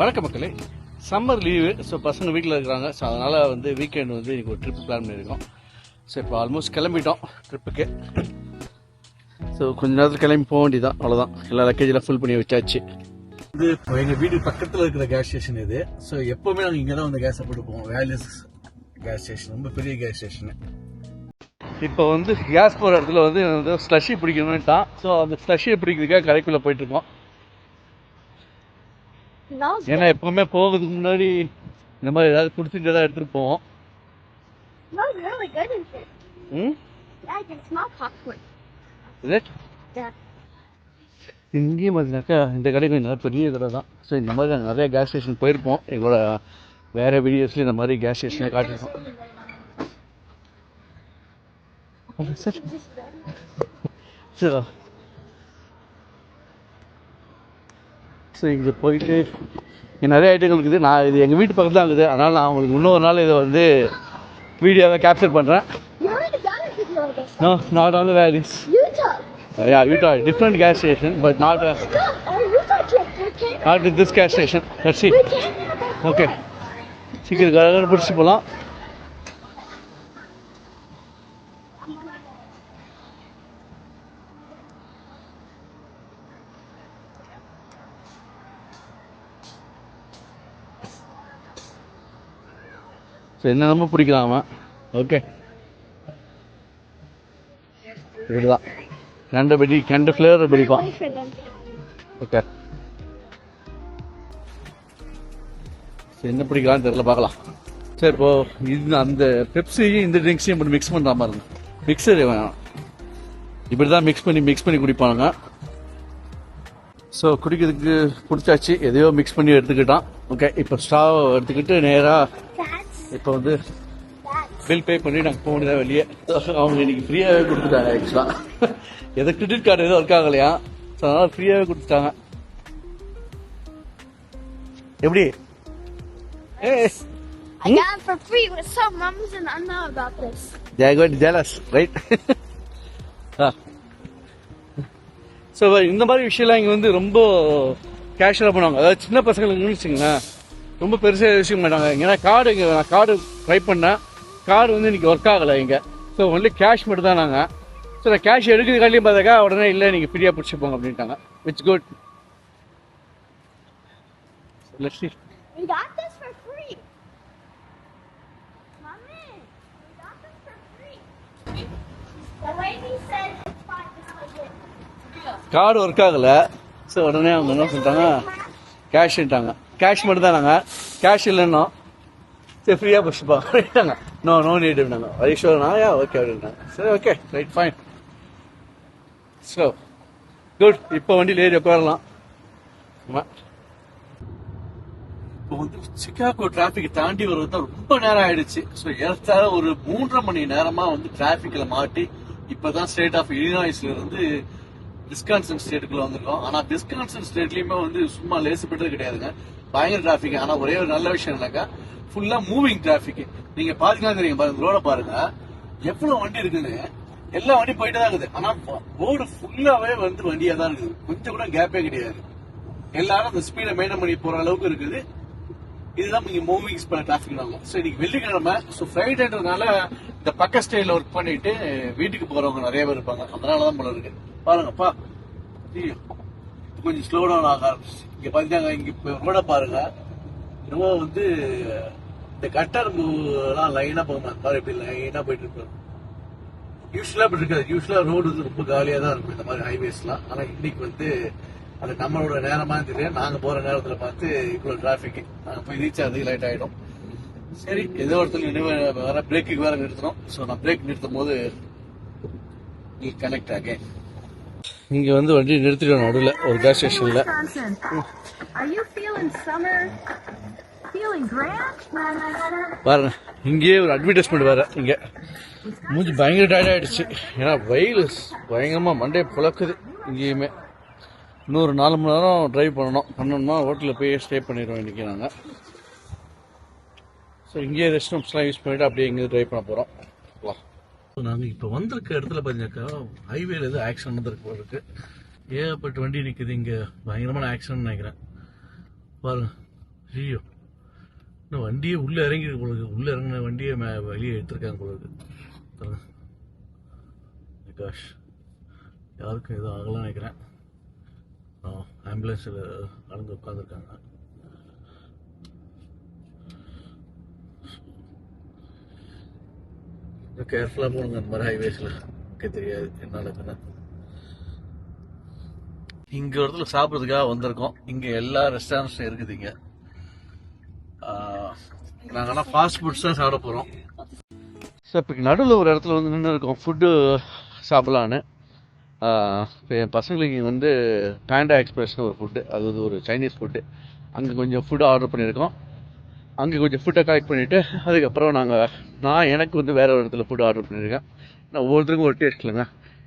வணக்கம் மக்களே. Summer leave so பசங்க வீட்டில் இருக்கிறாங்க. ஸோ அதனால் வந்து வீக்கெண்ட் வந்து இன்னைக்கு ஒரு ட்ரிப் பிளான் பண்ணியிருக்கோம். ஸோ இப்போ ஆல்மோஸ்ட் கிளம்பிட்டோம் ட்ரிப்புக்கு ஸோ கொஞ்ச நேரத்தில் கிளம்பி போக வேண்டியதான் அவ்வளோதான் எல்லா லக்கேஜெலாம் ஃபுல் பண்ணி வச்சாச்சு. இது எங்கள் வீட்டு பக்கத்தில் இருக்கிற கேஸ் ஸ்டேஷன் இது. ஸோ எப்போவுமே நாங்கள் இங்கே தான் வந்து கேஸை போட்டு போவோம் கேஸ் ஸ்டேஷன் ரொம்ப பெரிய கேஸ் ஸ்டேஷனு இப்போ வந்து கேஸ் போகிற இடத்துல வந்து ஸ்லஷி பிடிக்கணும்ட்டான் ஸோ அந்த ஸ்லஷியை பிடிக்கிறதுக்காக கரைக்குள்ளே போயிட்டுருக்கோம் ஏன்னா எப்பவுமே போகிறதுக்கு முன்னாடி இந்த மாதிரி ஏதாவது குடிச்சிட்டு தான் எடுத்துகிட்டு போவோம். Smells really good in here. ம்? Yeah, I can smell popcorn. இது Yeah. இங்கேயும் பார்த்தீங்கன்னாக்கா இந்த கடை கொஞ்சம் நல்லா பெரிய கடை தான். ஸோ இந்த மாதிரி நாங்கள் நிறைய கேஸ் ஸ்டேஷன் போயிருப்போம். எங்களோட வேறு வீடியோஸ்லேயும் இந்த மாதிரி கேஸ் ஸ்டேஷனை காட்டியிருக்கோம். சார் ஸோ இங்கே போயிட்டு இங்கே நிறைய ஐட்டங்கள் இருக்குது. நான் இது எங்கள் வீட்டு பக்கத்தில் தான் இருக்குது. அதனால் நான் உங்களுக்கு இன்னொரு நாள் இதை வந்து வீடியோவை கேப்சர் பண்ணுறேன். No not on where's Utah. Yeah Utah different gas station but not. Not this gas station let's see We can't have a okay சீக்கிரம் பிடிச்சி போகலாம் ஸோ என்னென்னமோ பிடிக்கலாம் அவன். ஓகே. இப்படிதான் ரெண்டு பெடி ரெண்டு ஃப்ளேவர் them. ஓகே சரி என்ன பிடிக்கலாம்னு தெரியல பார்க்கலாம். சரி இப்போ இது அந்த பெப்சியும் இந்த ட்ரிங்க்ஸையும் இப்படி மிக்ஸ் பண்ணுற மாதிரி இருக்கும் மிக்சர் வேணாம் இப்படி தான் மிக்ஸ் பண்ணி மிக்ஸ் பண்ணி குடிப்பாங்க ஸோ குடிக்கிறதுக்கு பிடிச்சாச்சு. எதையோ மிக்ஸ் பண்ணி எடுத்துக்கிட்டான். ஓகே இப்போ ஸ்டாவ் எடுத்துக்கிட்டு நேராக இப்போ வந்து. பில் பே பண்ணி நாங்கள் போக வேண்டியதாக வெளியே. அவங்க இன்னைக்கு ஃப்ரீயாகவே கொடுத்துட்டாங்க ஆக்சுவலாக எதை கிரெடிட் கார்டு எதுவும் ஒர்க் ஆகலையா? ஸோ அதனால் ஃப்ரீயாகவே கொடுத்துட்டாங்க. எப்படி? ஏ I got it for free with some mums and I know about this. they got jealous right? So இந்த மாதிரி விஷயம்லாம் இங்கே வந்து ரொம்ப கேஷுவலாக பண்ணுவாங்க. அதாவது சின்ன பசங்களுக்கு வச்சுங்களேன் ரொம்ப பெருசாக யோசிக்க மாட்டாங்க. ஏன்னா கார்டு இங்கே நான் கார்டு ட்ரை பண்ணேன். கார்டு வந்து இன்னைக்கு ஒர்க் ஆகலை இங்கே. ஸோ ஒன்லி கேஷ் மட்டும் தான் நாங்கள் ஸோ நான் கேஷ் எடுக்கிறதுக்காண்டியும் பார்த்தாக்கா உடனே இல்லை நீங்கள் ஃப்ரீயாக பிடிச்சிப்போங்க அப்படின்ட்டாங்க. விட்ஸ் good let's We got this for free. Mommy, we got this for free. The lady said it's fine. This was it. Card work ஆகலை. ஸோ உடனே அவங்க என்ன சொல்லிட்டாங்க? கேஷ்ட்டாங்க கேஷ் மட்டும் தான் நாங்கள் கேஷ் இல்லைன்னா சரி ஃப்ரீயாக பிடிச்சிப்பா அப்படின்ட்டாங்க. நோ நோ நீட் அப்படின்னாங்க. ஐஸ்வரனா யா ஓகே அப்படின்னாங்க சரி okay right fine so good இப்போ வண்டியில் ஏறி உட்காரலாம். ஆமாம் இப்போ வந்து சிக்காகோ டிராஃபிக் தாண்டி வர்றது தான் ரொம்ப நேரம் ஆயிடுச்சு. ஸோ ஏற்றால ஒரு மூன்றரை மணி நேரமா வந்து டிராஃபிக்ல மாட்டி இப்பதான் ஸ்டேட் ஆஃப் இலினாய்ஸ்ல இருந்து விஸ்கான்சன் ஸ்டேட்டுக்குள்ள வந்திருக்கோம். ஆனா விஸ்கான்சன் ஸ்டேட்லயுமே வந்து சும்மா லேசுப்பட்டது கிடையாதுங்க. பயங்கர டிராஃபிக் ஆனா ஒரே ஒரு நல்ல விஷயம் என்னக்கா ஃபுல்லா மூவிங் டிராபிக் நீங்க பாத்தீங்கன்னா பாருங்க ரோட பாருங்க. எவ்வளவு வண்டி இருக்குன்னு. எல்லா வண்டி போயிட்டு தான் இருக்குது. ஆனா ரோடு ஃபுல்லாவே வந்து வண்டியா தான் இருக்குது. கொஞ்சம் கூட கேப்பே கிடையாது. எல்லாரும் அந்த ஸ்பீடை மெயின்டைன் பண்ணி போற அளவுக்கு இருக்குது. இதுதான் இங்க மூவிங்ஸ் பண்ண டிராஃபிக் ஸோ இன்னைக்கு வெள்ளிக்கிழமை. ஸோ ஃப்ரைடேன்றதுனால இந்த பக்க ஸ்டைல ஒர்க் பண்ணிட்டு வீட்டுக்கு போறவங்க நிறைய பேர் இருப்பாங்க. அதனாலதான் போல இருக்கு. பாருங்கப்பா ஐயோ, கொஞ்சம் ஸ்லோ டவுன் ஆக ஆரம்பிச்சு இங்க பாத்தீங்கன்னா இங்க இப்ப ரோட பாருங்க. ரொம்ப வந்து இந்த கட்டர் எல்லாம் லைனா போகுமா பாரு இப்படி லைனா போயிட்டு இருப்பாரு யூஸ்வலா இப்படி இருக்காது. யூஸ்வலா ரோடு வந்து ரொம்ப காலியா தான் இருக்கும் இந்த மாதிரி ஹைவேஸ்லாம் ஆனா இன்னைக்கு வந்து அது நம்மளோட நேரமா தெரியல நாங்க போற நேரத்துல பார்த்து இவ்வளவு டிராபிக் நாங்க போய் ரீச் ஆகுது லைட் ஆயிடும். சரி ஏதோ ஒருத்தர் நினைவு வேற பிரேக்குக்கு வேற நிறுத்தணும். ஸோ நான் பிரேக் நிறுத்தும் போது நீ கனெக்ட் ஆகே இங்க வந்து வண்டி நிறுத்திடும் நடுவில் ஒரு கேஸ் ஸ்டேஷன்ல? பாருங்க இங்கேயே ஒரு அட்வர்டைஸ்மெண்ட் வேற இங்க. மூஞ்சி பயங்கர டயர்ட் ஆயிடுச்சு. ஏன்னா வெயில் பயங்கரமா மண்டே புழக்குது இங்கேயுமே. இன்னொரு நாலு மணி நேரம் டிரைவ் பண்ணணும். பண்ணணும்னா ஹோட்டலில் போய் ஸ்டே பண்ணிடுவோம் இன்னைக்கு நாங்கள் ஸோ இங்கேயே ரெஸ்ட் ரூம்ஸ்லாம் யூஸ் பண்ணிட்டு அப்படியே இங்கே ட்ரைவ் பண்ண போகிறோம் நாங்கள் இப்போ வந்திருக்க இடத்துல பார்த்தீங்கன்னாக்கா ஹைவேல எதுவும் ஆக்சிடென்ட் வந்திருக்கு போல இருக்கு. ஏகப்பட்ட வண்டி நிற்குது இங்கே பயங்கரமான ஆக்சிடென்ட் நினைக்கிறேன். பாருங்க. ஐயோ. இன்னும் வண்டியே உள்ளே இறங்கி இருக்கு போல இருக்கு. இறங்கின வண்டியை மே- வெளியே எடுத்திருக்காங்க போல இருக்கு. காஷ் யாருக்கும் எதுவும் ஆகலாம் நினைக்கிறேன். ஆம்புலன்ஸில் நடந்து உட்காந்துருக்காங்க கேர்ஃபுல்லாக போகணுங்க அந்த மாதிரி ஹைவேஸில் எனக்கு தெரியாது. என்ன நடக்குன்னு ஒரு இடத்துல சாப்பிட்றதுக்காக வந்திருக்கோம். இங்கே எல்லா ரெஸ்டாரண்ட்ஸும் இருக்குது இங்கே. நாங்கள் ஆனால் ஃபாஸ்ட் ஃபுட்ஸ் தான் சாப்பிட போகிறோம் சார் இப்போ நடுவில் ஒரு இடத்துல வந்து நின்று இருக்கோம். ஃபுட்டு சாப்பிட்லான்னு. இப்போ என் பசங்களுக்கு வந்து பேண்டா எக்ஸ்பிரஸ்னு ஒரு ஃபுட்டு அது வந்து ஒரு சைனீஸ் ஃபுட்டு அங்கே கொஞ்சம் ஃபுட்டு ஆர்டர் பண்ணியிருக்கோம். அங்கே கொஞ்சம் ஃபுட்டை கலெக்ட் பண்ணிவிட்டு அதுக்கப்புறம் நாங்கள் நான் எனக்கு வந்து வேறு ஒரு இடத்துல ஃபுட் ஆர்டர் பண்ணியிருக்கேன் நான் ஒவ்வொருத்தருக்கும் ஒரு டேஸ்ட் இல்லைங்க.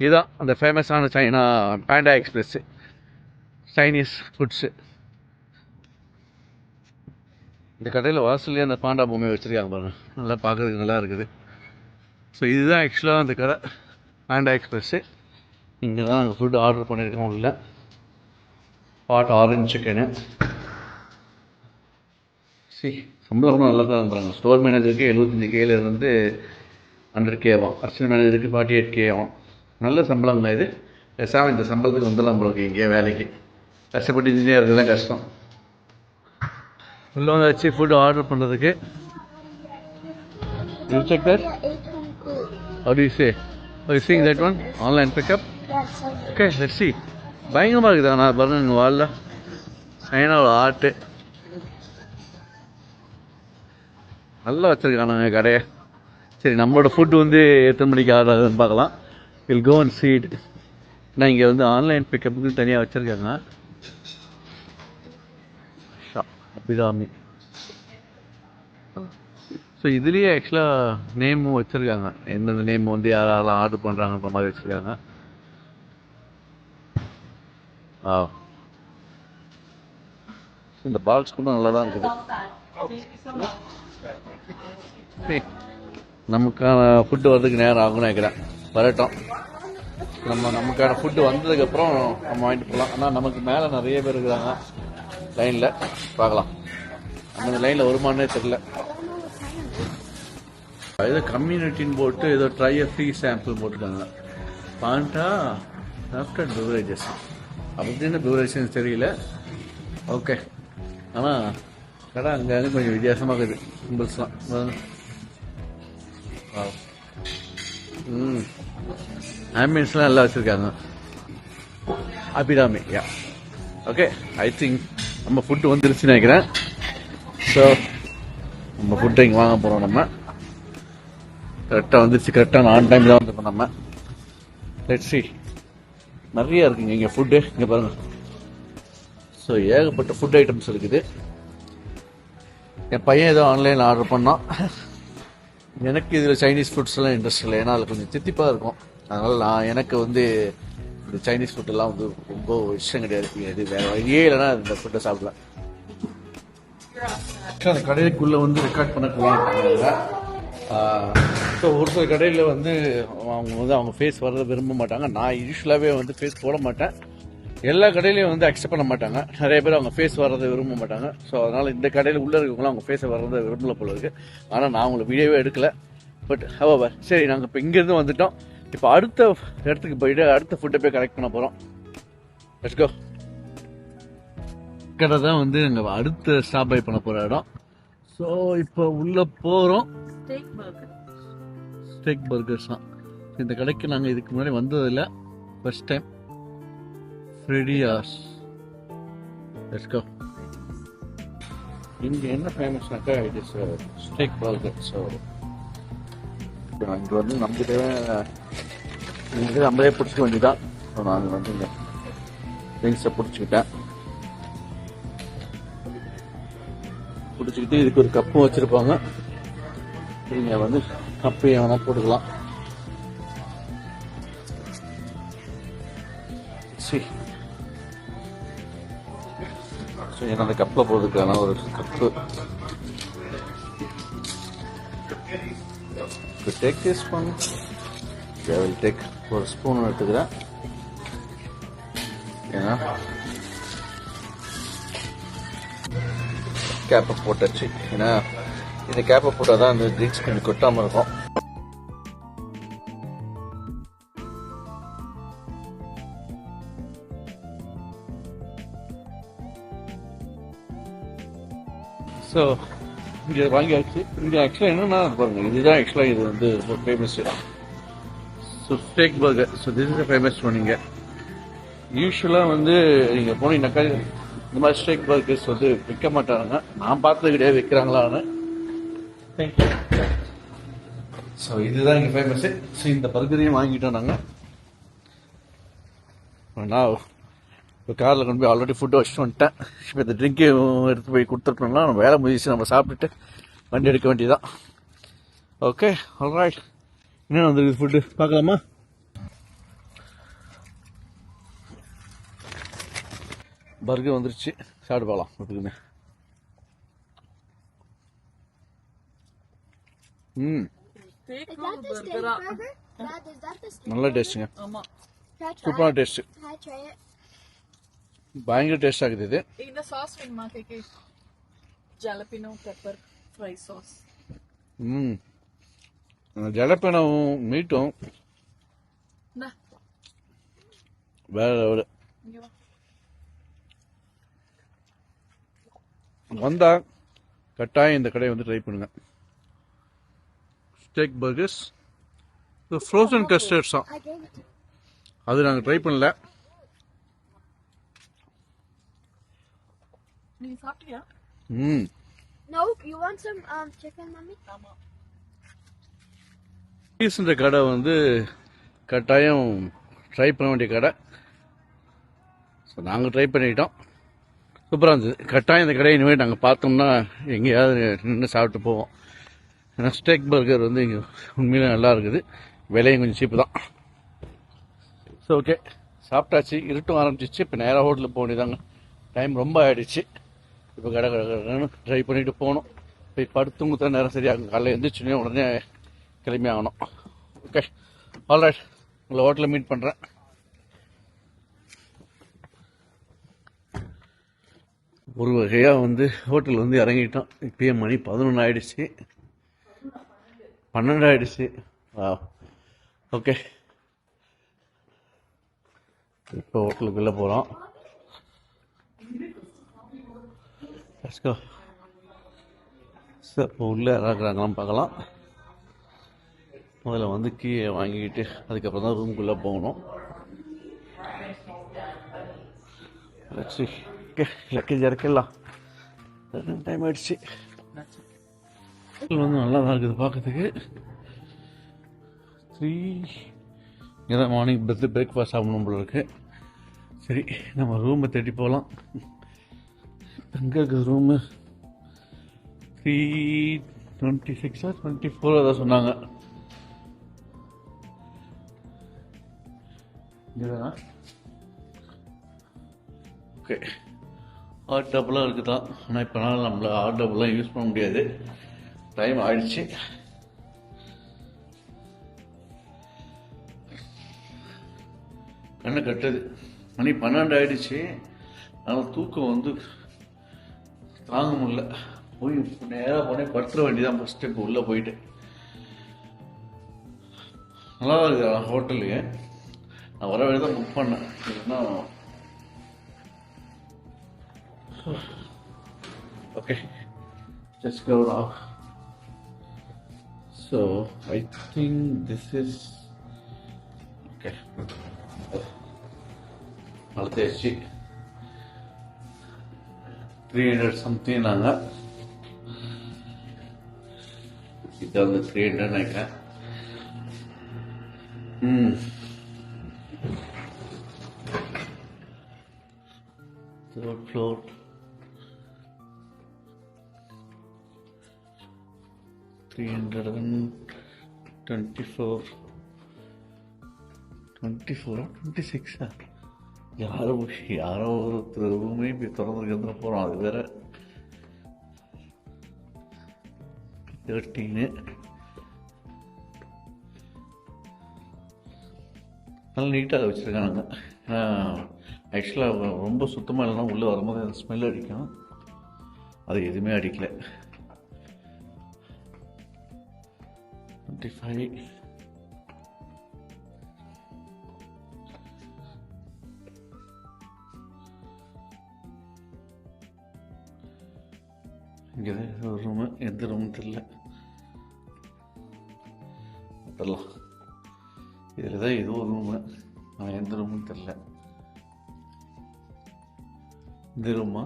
இதுதான் அந்த ஃபேமஸான China Panda Express Chinese foods இந்த கடையில் வாசல்லையே அந்த பாண்டா பொம்மை வச்சுருக்காங்க பாருங்கள் நல்லா பார்க்கறதுக்கு நல்லா இருக்குது. ஸோ இதுதான் ஆக்சுவலாக அந்த கடை பேண்டா எக்ஸ்பிரஸ்ஸு இங்கே தான் நாங்கள் ஃபுட் ஆர்டர் பண்ணியிருக்கோம் உள்ள. ஹாட் ஆரஞ்சு சிக்கனு சி சம்பளம் நல்லா தான் பண்ணுறாங்க ஸ்டோர் மேனேஜருக்கு எழுபத்தஞ்சி கேலேருந்து ஹண்ட்ரட் கே ஆகும். அசிஸ்டன்ட் மேனேஜருக்கு ஃபார்ட்டி எயிட் கே ஆகும். நல்ல சம்பளம் தான் இது. பேசாமல் இந்த சம்பளத்துக்கு வந்துடலாம் நம்மளுக்கு இங்கேயே வேலைக்கு. கஷ்டப்பட்டு இன்ஜினியர் தான் கஷ்டம். உள்ள வந்தாச்சு ஃபுட் ஆர்டர் பண்ணுறதுக்கு you check that How do you say? Oh, you seeing பயங்கரமாக இருக்குதா? நான் பாருங்க எங்கள் வாலில். சைனாவோட ஆர்ட்டு நல்லா வச்சுருக்கானுங்க கடையை. சரி நம்மளோட ஃபுட்டு வந்து எத்தனை மணிக்கு ஆகுதுன்னு பார்க்கலாம். வில் கோ அண்ட் சீட் நான் இங்கே வந்து ஆன்லைன் பிக்கப்புக்கு தனியாக வச்சுருக்காங்க. அபிராமி. ஸோ இதுலேயே ஆக்சுவலாக நேமும் வச்சுருக்காங்க. எந்தெந்த நேம் வந்து யார் யாரெல்லாம் ஆர்டர் பண்ணுறாங்கன்ற மாதிரி வச்சுருக்காங்க. ஆ இந்த பாக்ஸ் கூட நல்லா தான் இருக்குது. சரி, நமக்கான ஃபுட்டு வர்றதுக்கு நேரம் ஆகும்னு நினைக்கிறேன். வரட்டும். நம்ம நமக்கான ஃபுட்டு வந்ததுக்கப்புறம் நம்ம வாங்கிட்டு போகலாம் ஆனால் நமக்கு மேலே நிறைய பேர் இருக்கிறாங்க. லைனில் பார்க்கலாம். அந்த லைனில் வருமானே தெரில ஏதோ கம்யூனிட்டின்னு போட்டு ஏதோ ட்ரை ஃப்ரீ சாம்பிள் போட்டுருக்காங்க. பாண்டா ஆஃப்டர் பிவரேஜஸ் அப்படின்னு பிவரேஜஸ் தெரியல. ஓகே ஆனால் கடை அங்கே கொஞ்சம் வித்தியாசமாக இருக்குது. சிம்பிள்ஸ்லாம் ம். ஆம்பியன்ஸ்லாம் நல்லா வச்சுருக்காங்க. Abirami yeah okay I think நம்ம ஃபுட்டு வந்துருச்சுன்னு நினைக்கிறேன். ஸோ நம்ம ஃபுட்டை இங்கே வாங்க போகிறோம் நம்ம. கரெக்டாக வந்துருச்சு கரெக்டாக ஆன் டைம் தான் வந்துருக்கோம் நம்ம. லெட் சி நிறைய இருக்குங்க இங்கே ஃபுட்டு இங்கே பாருங்கள் ஸோ ஏகப்பட்ட ஃபுட் ஐட்டம்ஸ் இருக்குது. என் பையன் ஏதோ ஆன்லைனில் ஆர்டர் பண்ணான். எனக்கு இதில் சைனீஸ் ஃபுட்ஸ்லாம் இன்ட்ரெஸ்ட் இல்லை. ஏன்னா அதில் கொஞ்சம் தித்திப்பாக இருக்கும். அதனால் நான் எனக்கு வந்து இந்த சைனீஸ் ஃபுட்டெல்லாம் வந்து ரொம்ப இஷ்டம் கிடையாது. இது வேறு வழியே இல்லைன்னா இந்த ஃபுட்டை சாப்பிடலாம். அந்த கடைக்குள்ளே வந்து ரெக்கார்ட் பண்ண ஸோ ஒரு சில கடையில் வந்து அவங்க வந்து அவங்க ஃபேஸ் வர்றதை விரும்ப மாட்டாங்க. நான் யூஸ்வலாகவே வந்து ஃபேஸ் போட மாட்டேன். எல்லா கடையிலையும் வந்து அக்செப்ட் பண்ண மாட்டாங்க. நிறைய பேர் அவங்க ஃபேஸ் வர்றதை விரும்ப மாட்டாங்க. ஸோ அதனால் இந்த கடையில் உள்ளே இருக்கவங்களாம் அவங்க ஃபேஸை வர்றதை விரும்பல போல இருக்கு. ஆனால் நான் உங்களை வீடியோவே எடுக்கல. பட் ஹவர் சரி நாங்கள் இப்போ இங்கேருந்து வந்துட்டோம். இப்போ அடுத்த இடத்துக்கு போயிட்டு அடுத்த ஃபுட்டை போய் கலெக்ட் பண்ண போகிறோம் லெட்ஸ் கோ கடை தான் வந்து நாங்கள் அடுத்த ஸ்டாப் பை பண்ண போகிற இடம். ஸோ இப்போ உள்ளே போகிறோம். ஸ்டேக் பர்கர்ஸ் தான். இந்த கடைக்கு நாங்கள் இதுக்கு முன்னாடி வந்ததில்லை. First time Freddy's let's go இங்கே என்ன ஃபேமஸ்னாக்கா it is steak burger so இங்கே வந்து நமக்கு தேவை இங்கே நம்மளே பிடிச்சிக்க வேண்டியதான் ஸோ நாங்கள் வந்து இங்கே திங்ஸை பிடிச்சிக்கிட்டேன். பிடிச்சிக்கிட்டு இதுக்கு ஒரு கப்பும் வச்சுருப்பாங்க. நீங்கள் வந்து கப்பு வேணா போட்டுக்கலாம். ஏன்னா அந்த கப்பில் போட்டுருக்கான ஒரு cup. Take this spoon I will take ஒரு ஸ்பூன் எடுத்துக்கிறேன். ஏன்னா கேப்பை போட்டாச்சு. ஏன்னா இந்த கேப்பை போட்டால் தான் அந்த ட்ரிங்க்ஸ் கொஞ்சம் கொட்டாமல் இருக்கும். ஸோ இங்கே வாங்கியாச்சு இங்கே ஆக்சுவலாக என்னென்னா பாருங்க இதுதான் ஆக்சுவலாக இது வந்து ரொம்ப famous so steak burger so this is famous பண்ணீங்க யூஸ்வலாக வந்து நீங்கள் போனீங்கன்னாக்கா இந்த மாதிரி ஸ்டேக் பர்கர்ஸ் வந்து விற்க மாட்டாங்க. நான் பார்த்தது கிடையாது விற்கிறாங்களான்னு தேங்க்யூ ஸோ இதுதான் இங்கே ஃபேமஸ்ஸு ஸோ இந்த பர்கரையும் வாங்கிட்டோம் நாங்கள் நான் இப்போ காரில் கொண்டு போய் ஆல்ரெடி ஃபுட்டு வச்சுட்டு வந்துட்டேன். இப்போ இந்த ட்ரிங்க்கு எடுத்து போய் கொடுத்துட்டோம்னா நம்ம வேலை முடிச்சு நம்ம சாப்பிட்டுட்டு வண்டி எடுக்க வேண்டியதான் ஓகே ஆல்ரைட் என்ன வந்துருக்கு ஃபுட்டு பார்க்கலாமா? பர்கர் வந்துருச்சு. சாப்பிட்டு பார்க்கலாம் அதுக்குன்னு ம். நல்ல டேஸ்ட்டுங்க சூப்பரான? Taste Can I try it? பயங்கர டேஸ்ட் ஆகுது இது. இந்த சாஸ் வேணுமா கேக்கு ஜலபினோ பெப்பர் ஃப்ரை சாஸ் ம். ஜலப்பேனாவும் மீட்டும் வேற லெவலு வந்தா கட்டாயம் இந்த கடையை வந்து ட்ரை பண்ணுங்க. ஸ்டேக் பர்கர்ஸ் ஃப்ரோசன் கஸ்டர்ட்ஸ் தான் அது நாங்கள் ட்ரை பண்ணல. நீ சாப்பிட்டியா? ம். Some um chicken, mommy? ஆமா. பீஸ்ன்ற கடை வந்து கட்டாயம் ட்ரை பண்ண வேண்டிய கடை. ஸோ நாங்கள் ட்ரை பண்ணிக்கிட்டோம். சூப்பராக இருந்தது. கட்டாயம் இந்த கடையை இனிமேல் நாங்கள் பார்த்தோம்னா எங்கேயாவது நின்று சாப்பிட்டு போவோம். ஏன்னா ஸ்டேக் பர்கர் வந்து இங்கே உண்மையிலே நல்லா இருக்குது. விலையும் கொஞ்சம் சீப்பு தான். ஸோ ஓகே சாப்பிட்டாச்சு. இருட்டும் ஆரம்பிச்சிச்சு. இப்போ நேராக ஹோட்டலுக்கு போக வேண்டியதாங்க டைம் ரொம்ப ஆயிடுச்சு. இப்போ கடை கடகடன்னு ட்ரை பண்ணிட்டு போகணும் போய் படுத்துங்க தான் நேரம் சரியாகும் காலையில் எழுந்திரிச்சுனே உடனே கிளம்பி ஆகணும் ஓகே ஆல்ரைட் உங்களை ஹோட்டலில் மீட் பண்ணுறேன் ஒரு வகையாக வந்து ஹோட்டல் வந்து இறங்கிட்டோம் இப்பயே மணி பதினொன்று ஆயிடுச்சு பன்னெண்டு ஆயிடுச்சு வா ஓகே இப்போ ஹோட்டலுக்குள்ளே போகிறோம் லெட்ஸ் கோ சார் இப்போ உள்ளே இறக்குறாங்களாம் பார்க்கலாம். முதல்ல வந்து கீயை வாங்கிக்கிட்டு அதுக்கப்புறம் தான் ரூம்குள்ளே போகணும். லட்சி லக்கேஜ் இறக்கிடலாம். டைம் ஆயிடுச்சு. வந்து நல்லா தான் இருக்குது பார்க்கறதுக்கு. த்ரீ இங்கே தான் மார்னிங் பிரத்து பிரேக்ஃபாஸ்ட் சாப்பிடணும் போல இருக்கு. சரி நம்ம ரூமை தேடி போகலாம். எங்கே இருக்குது ரூமு. த்ரீ டுவெண்ட்டி சிக்ஸா டுவெண்ட்டி ஃபோர் தான் சொன்னாங்க. இங்கேதானா. ஓகே ஹாட் டபுளாக இருக்குதான். ஆனால் இப்போ நாள் நம்மள ஹாட் டபுளாக யூஸ் பண்ண முடியாது. டைம் ஆயிடுச்சு. கண்ணை கட்டுது. மணி பன்னெண்டு ஆயிடுச்சு. அதனால் தூக்கம் வந்து தாங்க முடியல. போய் நேராக போனே படுத்துட வேண்டியதான் ஃபஸ்ட்டு இப்போ உள்ளே போயிட்டு. நல்லா இருக்குது ஹோட்டலு நான் வர வழி தான் புக் பண்ணேன். இல்லைன்னா okay just cover off so I think this is okay வளர்த்தாச்சு 300 something hanga ಇದೊಂದು ತ್ರೀ ಹಂಡ್ರೆಡ್ ಆಯ್ತ ಹ್ಞೂ third floor. Three hundred and twenty-four, twenty-four or twenty-six. Huh? யாரும் யாரோ ஒருத்தருமே ஒருத்தர் ரூமே போய் போகிறோம் அது வேற. தேர்ட்டீனு நல்லா நீட்டாக வச்சுருக்காங்க ஆக்சுவலாக ரொம்ப சுத்தமாக இல்லைனா உள்ளே வரும்போது அந்த ஸ்மெல் அடிக்கும். அது எதுவுமே அடிக்கலை. டுவெண்ட்டி ஃபைவ் இங்கே தான் ஒரு ரூமு எந்த ரூம் தெரில வரலாம் இதில் தான் ஏதோ ஒரு ரூமு நான் எந்த ரூமுன்னு தெரில இந்த ரூமா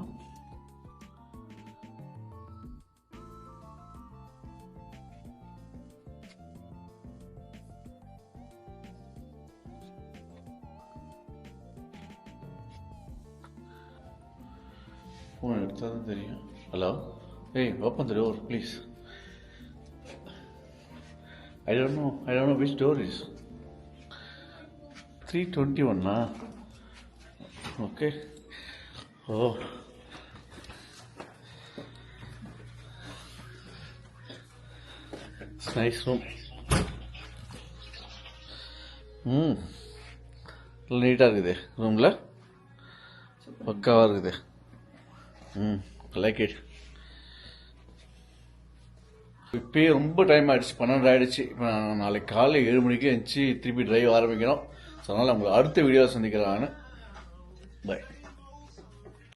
ஏய் open the door please I don't know I don't know which door is three twenty ஒன்னா ஓகே ஓ நைஸ் ரூம் ம் நீட்டாக இருக்குது ரூமில் பக்காவாக இருக்குது ம் லைக் இட் இப்பயே ரொம்ப டைம் ஆகிடுச்சு பன்னெண்டு ஆயிடுச்சு. இப்போ நான் நாளைக்கு காலை ஏழு மணிக்கு எழுந்துச்சு திருப்பி டிரைவ் ஆரம்பிக்கிறோம் ஸோ அதனால் உங்களுக்கு அடுத்த வீடியோவை சந்திக்கிறான்னு பை